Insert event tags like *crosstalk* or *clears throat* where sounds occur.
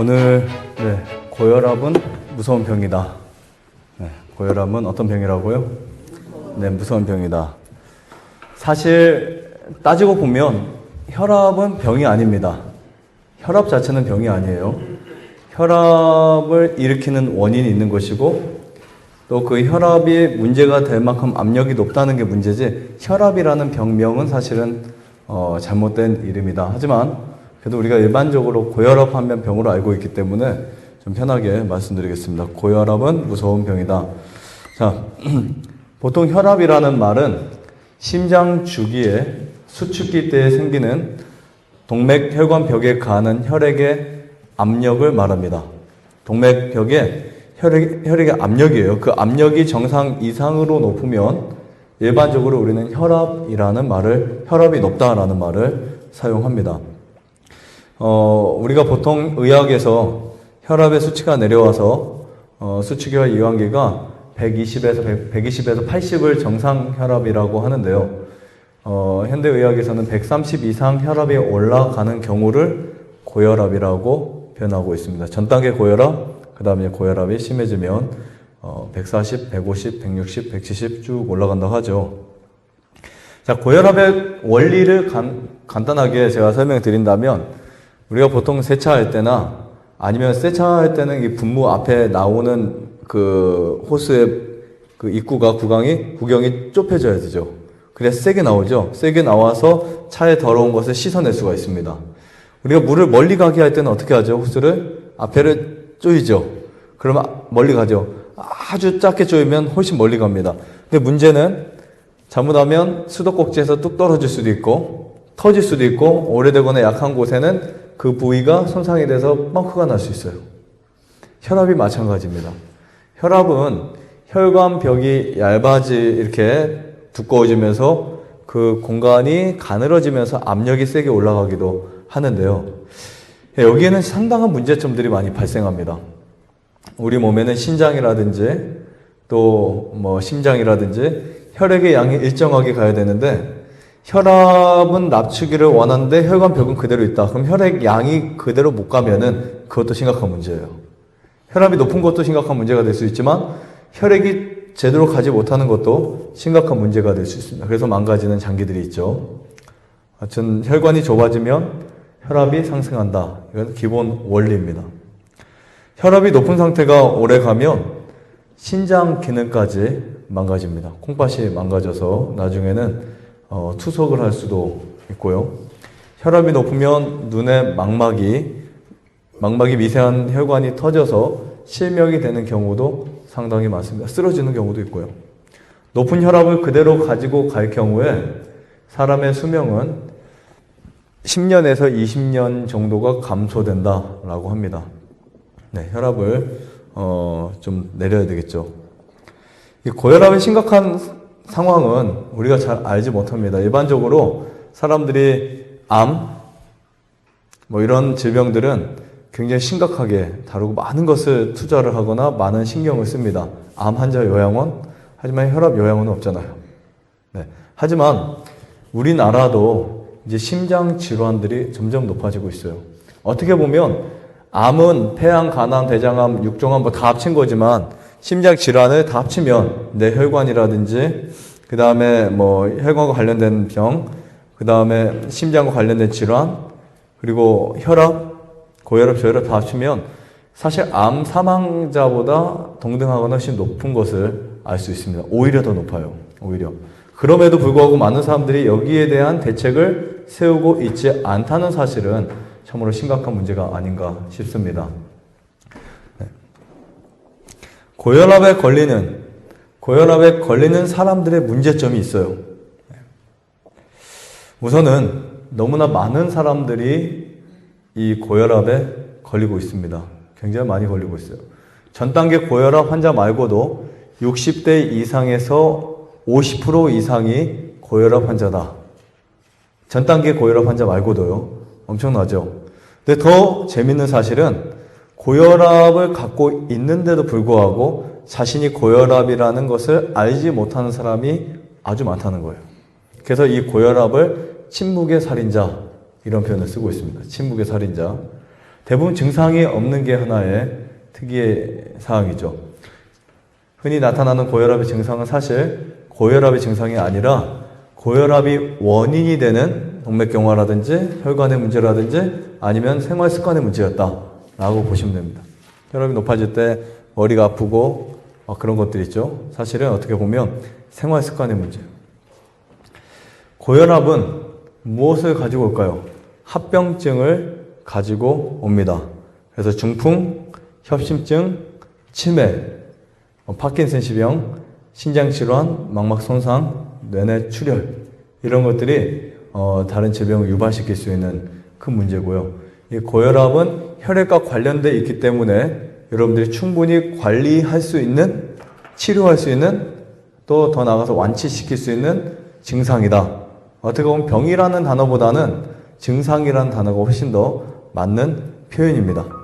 오늘 네, 고혈압은 무서운 병이다. 네, 고혈압은 어떤 병이라고요? 네, 무서운 병이다. 사실 따지고 보면 혈압은 병이 아닙니다. 혈압 자체는 병이 아니에요. 혈압을 일으키는 원인이 있는 것이고 또 그 혈압이 문제가 될 만큼 압력이 높다는 게 문제지 혈압이라는 병명은 사실은 어, 잘못된 이름이다. 하지만 그래도 우리가 일반적으로 고혈압 하면 병으로 알고 있기 때문에 좀 편하게 말씀드리겠습니다. 고혈압은 무서운 병이다. 자, *clears throat* 보통 혈압이라는 말은 심장 주기에 수축기 때에 생기는 동맥 혈관 벽에 가는 혈액의 압력을 말합니다. 동맥 벽에 혈액, 혈액의 압력이에요. 그 압력이 정상 이상으로 높으면 일반적으로 우리는 혈압이라는 말을, 혈압이 높다라는 말을 사용합니다. 어, 우리가 보통 의학에서 혈압의 수치가 내려와서 어, 수치기와 이완기가 120에서 100, 120에서 80을 정상 혈압이라고 하는데요. 어, 현대 의학에서는 130 이상 혈압이 올라가는 경우를 고혈압이라고 표현하고 있습니다. 전 단계 고혈압, 그 다음에 고혈압이 심해지면 어, 140, 150, 160, 170 쭉 올라간다고 하죠. 자, 고혈압의 원리를 간, 간단하게 제가 설명드린다면 우리가 보통 세차할 때나 아니면 세차할 때는 이 분무 앞에 나오는 그 호스의 그 입구가 구강이 구경이 좁혀져야 되죠. 그래서 세게 나오죠. 세게 나와서 차에 더러운 것을 씻어낼 수가 있습니다. 우리가 물을 멀리 가게 할 때는 어떻게 하죠? 호스를 앞에를 조이죠. 그러면 멀리 가죠. 아주 작게 조이면 훨씬 멀리 갑니다. 근데 문제는 잘못하면 수도꼭지에서 뚝 떨어질 수도 있고 터질 수도 있고 오래되거나 약한 곳에는 그 부위가 손상이 돼서 뻥크가 날 수 있어요. 혈압이 마찬가지입니다. 혈압은 혈관 벽이 얇아지 이렇게 두꺼워지면서 그 공간이 가늘어지면서 압력이 세게 올라가기도 하는데요. 여기에는 상당한 문제점들이 많이 발생합니다. 우리 몸에는 신장이라든지 또 뭐 심장이라든지 혈액의 양이 일정하게 가야 되는데 혈압은 낮추기를 원하는데 혈관벽은 그대로 있다. 그럼 혈액 양이 그대로 못 가면은 그것도 심각한 문제예요. 혈압이 높은 것도 심각한 문제가 될 수 있지만 혈액이 제대로 가지 못하는 것도 심각한 문제가 될 수 있습니다. 그래서 망가지는 장기들이 있죠. 하여튼 혈관이 좁아지면 혈압이 상승한다. 이건 기본 원리입니다. 혈압이 높은 상태가 오래 가면 신장 기능까지 망가집니다. 콩팥이 망가져서 나중에는 어, 투석을 할 수도 있고요. 혈압이 높으면 눈의 망막이 망막이 미세한 혈관이 터져서 실명이 되는 경우도 상당히 많습니다. 쓰러지는 경우도 있고요. 높은 혈압을 그대로 가지고 갈 경우에 사람의 수명은 10년에서 20년 정도가 감소된다라고 합니다. 네, 혈압을 어, 좀 내려야 되겠죠. 이 고혈압의 심각한 상황은 우리가 잘 알지 못합니다. 일반적으로 사람들이 암, 뭐 이런 질병들은 굉장히 심각하게 다루고 많은 것을 투자를 하거나 많은 신경을 씁니다. 암 환자 요양원, 하지만 혈압 요양원은 없잖아요. 네. 하지만 우리나라도 이제 심장 질환들이 점점 높아지고 있어요. 어떻게 보면 암은 폐암, 간암, 대장암, 육종암 뭐 다 합친 거지만 심장 질환을 다 합치면 뇌혈관이라든지 그 다음에 뭐 혈관과 관련된 병, 그 다음에 심장과 관련된 질환, 그리고 혈압, 고혈압, 저혈압 다 합치면 사실 암 사망자보다 동등하거나 훨씬 높은 것을 알 수 있습니다. 오히려 더 높아요. 오히려. 그럼에도 불구하고 많은 사람들이 여기에 대한 대책을 세우고 있지 않다는 사실은 참으로 심각한 문제가 아닌가 싶습니다. 네. 고혈압에 걸리는 고혈압에 걸리는 사람들의 문제점이 있어요. 네. 우선은 너무나 많은 사람들이 이 고혈압에 걸리고 있습니다. 굉장히 많이 걸리고 있어요. 전 단계 고혈압 환자 말고도 60대 이상에서 50% 이상이 고혈압 환자다. 전 단계 고혈압 환자 말고도요. 엄청나죠. 근데 더 재밌는 사실은 고혈압을 갖고 있는데도 불구하고 자신이 고혈압이라는 것을 알지 못하는 사람이 아주 많다는 거예요. 그래서 이 고혈압을 침묵의 살인자 이런 표현을 쓰고 있습니다. 침묵의 살인자. 대부분 증상이 없는 게 하나의 특이의 사항이죠. 흔히 나타나는 고혈압의 증상은 사실 고혈압의 증상이 아니라 고혈압이 원인이 되는 동맥경화라든지 혈관의 문제라든지 아니면 생활 습관의 문제였다 라고 보시면 됩니다. 혈압이 높아질 때 머리가 아프고 어, 그런 것들 있죠. 사실은 어떻게 보면 생활 습관의 문제예요. 고혈압은 무엇을 가지고 올까요? 합병증을 가지고 옵니다. 그래서 중풍, 협심증, 치매, 어, 파킨슨시병, 신장 질환, 망막 손상, 뇌내 출혈 이런 것들이 어, 다른 질병을 유발시킬 수 있는 큰 문제고요. 이 고혈압은 혈액과 관련돼 있기 때문에 여러분들이 충분히 관리할 수 있는 치료할 수 있는 또 더 나아가서 완치시킬 수 있는 증상이다. 어떻게 보면 병이라는 단어보다는 증상이라는 단어가 훨씬 더 맞는 표현입니다.